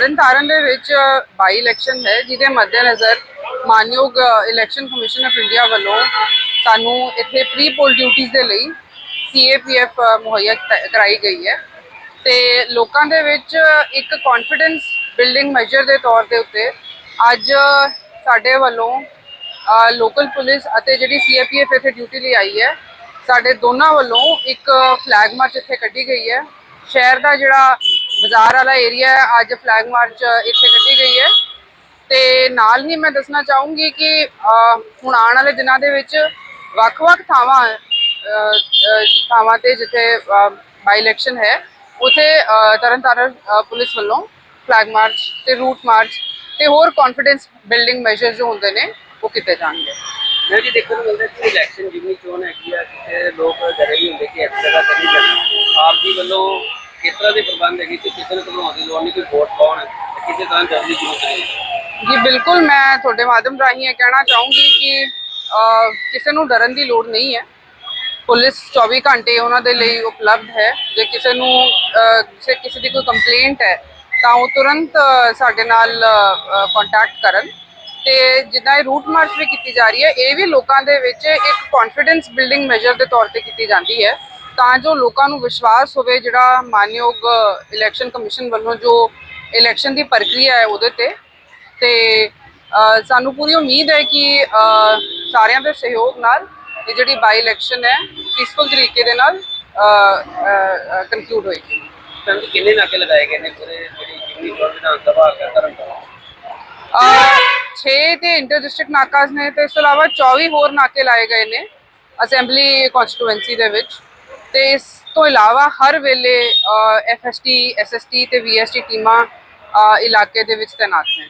ਤਰਨਤਾਰਨ ਦੇ ਵਿੱਚ ਬਾਈ ਇਲੈਕਸ਼ਨ ਹੈ, ਜਿਹਦੇ ਮੱਦੇਨਜ਼ਰ ਮਾਨਯੋਗ ਇਲੈਕਸ਼ਨ ਕਮਿਸ਼ਨ ਆਫ ਇੰਡੀਆ ਵੱਲੋਂ ਸਾਨੂੰ ਇੱਥੇ ਪ੍ਰੀ ਪੋਲ ਡਿਊਟੀਆਂ ਦੇ ਲਈ ਸੀਏਪੀਐਫ ਮੁਹੱਈਆ ਕਰਾਈ ਗਈ ਹੈ। ਤੇ ਲੋਕਾਂ ਦੇ ਵਿੱਚ ਇੱਕ ਕੌਨਫੀਡੈਂਸ ਬਿਲਡਿੰਗ ਮੈਜਰ ਦੇ ਤੌਰ ਦੇ ਉੱਤੇ ਅੱਜ ਸਾਡੇ ਵੱਲੋਂ ਲੋਕਲ ਪੁਲਿਸ ਅਤੇ ਜਿਹੜੀ ਸੀਏਪੀਐਫ ਇੱਥੇ ਡਿਊਟੀ ਲਈ ਆਈ ਹੈ, ਸਾਡੇ ਦੋਨਾਂ ਵੱਲੋਂ ਇੱਕ ਫਲੈਗ ਮਾਰਚ ਇੱਥੇ ਕੱਢੀ ਗਈ ਹੈ। ਸ਼ਹਿਰ ਦਾ ਜਿਹੜਾ ਬਾਜ਼ਾਰ ਵਾਲਾ ਏਰੀਆ ਹੈ ਅੱਜ ਫਲੈਗ ਮਾਰਚ ਇੱਥੇ ਕੱਢੀ ਗਈ ਹੈ। ਤੇ ਨਾਲ ਹੀ ਮੈਂ ਦੱਸਣਾ ਚਾਹੂੰਗੀ ਕਿ ਅਹ, ਹੁਣ ਆਉਣ ਵਾਲੇ ਦਿਨਾਂ ਦੇ ਵਿੱਚ ਵੱਖ-ਵੱਖ ਥਾਵਾਂ ਥਾਵਾਂ ਤੇ ਜਿੱਥੇ ਬਾਈ ਇਲੈਕਸ਼ਨ ਹੈ ਉਥੇ ਤਰਨਤਾਰਨ ਪੁਲਿਸ ਵੱਲੋਂ ਫਲੈਗ ਮਾਰਚ ਤੇ ਰੂਟ ਮਾਰਚ ਤੇ ਹੋਰ ਕੌਨਫੀਡੈਂਸ ਬਿਲਡਿੰਗ ਮੈਜਰਸ ਜੋ ਹੁੰਦੇ ਨੇ ਉਹ ਕੀਤੇ ਜਾਣਗੇ। ਮੈਂ ਜੀ ਦੇਖਣ ਨੂੰ ਮਿਲਦਾ ਕਿ ਇਲੈਕਸ਼ਨ ਜਿੰਨੀ ਚੋਣ ਹੈਗੀ ਆ ਕਿਸੇ ਲੋਕ ਡਰੇ ਵੀ ਹੁੰਦੇ ਕਿ ਇਸ ਜਗ੍ਹਾ ਕਰੀ ਜਾਣਾ ਆਪ ਜੀ ਵੱਲੋਂ ਕਿਸ ਤਰ੍ਹਾਂ ਦੇ ਪ੍ਰਬੰਧ ਹੈਗੇ ਕਿ ਕਿਸੇ ਨੂੰ ਘਬਰਾਉਣ ਦੀ ਲੋੜ ਨਹੀਂ, ਕੋਈ ਵੋਟ ਪਾਉਣ ਕਿਸੇ ਤਰ੍ਹਾਂ ਡਰਨ ਦੀ ਜ਼ਰੂਰਤ ਨਹੀਂ। ਜੀ, ਬਿਲਕੁਲ ਮੈਂ ਤੁਹਾਡੇ ਮਾਧਿਅਮ ਰਾਹੀਂ ਇਹ ਕਹਿਣਾ ਚਾਹੂੰਗੀ ਕਿ ਕਿਸੇ ਨੂੰ ਡਰਨ ਦੀ ਲੋੜ ਨਹੀਂ ਹੈ। ਪੁਲਿਸ 24 ਘੰਟੇ ਉਹਨਾਂ ਦੇ ਲਈ ਉਪਲਬਧ ਹੈ। ਜੇ ਕਿਸੇ ਨੂੰ ਕਿਸੇ ਕਿਸੇ ਦੀ ਕੋਈ ਕੰਪਲੇਂਟ ਹੈ, ਤਾਂ ਉਹ ਤੁਰੰਤ ਸਾਡੇ ਨਾਲ ਕੰਟੈਕਟ ਕਰਨ। ਤੇ ਜਿੱਦਾਂ ਇਹ ਰੂਟ ਮਾਰਚ ਵੀ ਕੀਤੀ ਜਾ ਰਹੀ ਹੈ, ਇਹ ਵੀ ਲੋਕਾਂ ਦੇ ਵਿੱਚ ਇੱਕ ਕੌਨਫੀਡੈਂਸ ਬਿਲਡਿੰਗ ਮੈਜਰ ਦੇ ਤੌਰ ਤੇ ਕੀਤੀ ਜਾਂਦੀ ਹੈ। ਤਾਂ ਜੋ ਲੋਕਾਂ ਨੂੰ ਵਿਸ਼ਵਾਸ ਹੋਵੇ ਜਿਹੜਾ ਮਾਨਯੋਗ ਇਲੈਕਸ਼ਨ ਕਮਿਸ਼ਨ ਵੱਲੋਂ ਜੋ ਇਲੈਕਸ਼ਨ ਦੀ ਪ੍ਰਕਿਰਿਆ ਹੈ ਉਹਦੇ ਤੇ। ਤੇ ਸਾਨੂੰ ਪੂਰੀ ਉਮੀਦ ਹੈ ਕਿ ਸਾਰਿਆਂ ਦੇ ਸਹਿਯੋਗ ਨਾਲ ਇਹ ਜਿਹੜੀ ਬਾਈ ਇਲੈਕਸ਼ਨ ਹੈ ਪੀਸਫੁਲ ਤਰੀਕੇ ਦੇ ਨਾਲ ਕਨਕਲੂਡ ਹੋਏਗੀ। ਤਾਂ ਕਿੰਨੇ ਨਾਕੇ ਲਗਾਏ ਗਏ ਨੇ ਪੂਰੇ ਜਿਹੜੀ ਜਿੰਨੀ ਵਿਧਾਨ ਸਭਾ ਕਰਨ ਤੋਂ 6 ਤੇ ਇੰਟਰ ਡਿਸਟ੍ਰਿਕਟ ਨਾਕਾਸ ਨੇ ਤੇ ਇਸ ਤੋਂ ਇਲਾਵਾ 24 ਹੋਰ ਨਾਕੇ ਲਾਏ ਗਏ ਨੇ ਅਸੈਂਬਲੀ ਕਨਸਟੀਟੂਐਂਸੀ ਦੇ ਵਿੱਚ। ਤੇ ਇਸ ਤੋਂ ਇਲਾਵਾ ਹਰ ਵੇਲੇ ਐਫਐਸਟੀ ਐਸਐਸਟੀ ਤੇ ਵੀਐਸਟੀ ਟੀਮਾਂ ਇਲਾਕੇ ਦੇ ਵਿੱਚ ਤੈਨਾਤ ਨੇ।